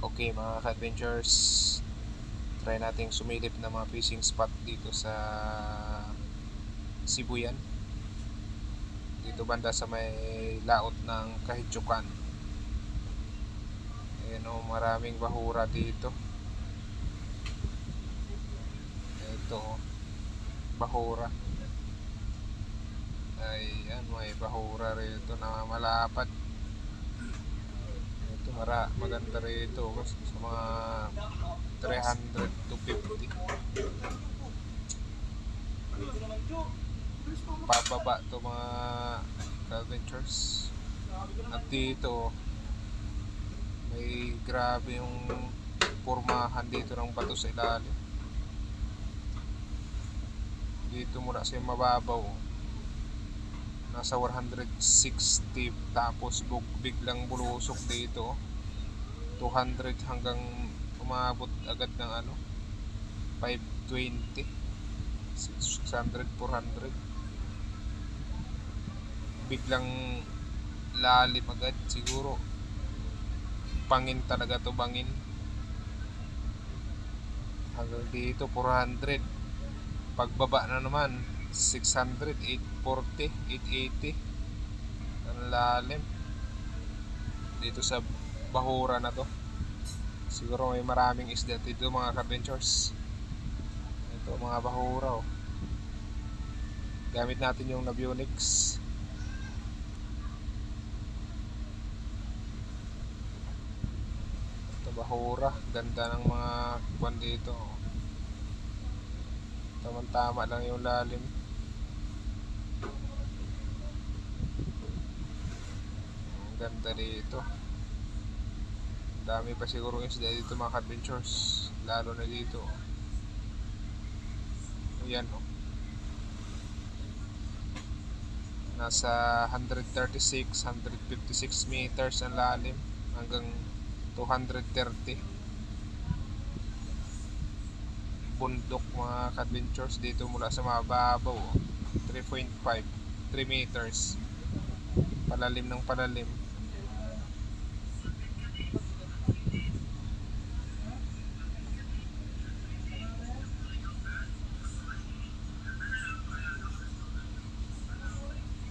Okay mga ka-adventures, try nating sumilip na mga fishing spot dito sa Sibuyan. Dito banda sa may laot ng Kahitsukan. Ayan o, maraming bahura dito. Ito o, bahura. Ayan, may bahura rito na malapad. Mara, maganda rito kasi sa mga 300 to 50. Pababa to mga adventures. At dito, may grabe yung pormahan dito ng bato sa ilalim. Dito muna sa mababaw. Nasa 160 tapos biglang bulusok dito. 200 hanggang umabot agad ng ano 520 600 400 biglang lalim agad siguro. Pangin talaga to bangin. Hanggang dito 400 pagbaba na naman 600 840 880 ang lalim. Dito sa bahura na to. Siguro may maraming isda dito mga adventures ito mga bahura oh. gamit natin yung Navionics ito bahura. Ganda ng mga kwan dito oh. tamang tama lang yung lalim. Ganda dito dami pa siguro isda dito mga adventures lalo na dito. Yan oh. nasa 136 156 meters ang lalim hanggang 230 bundok mga adventures dito mula sa mababaw oh. 3.5 3 meters. Palalim ng palalim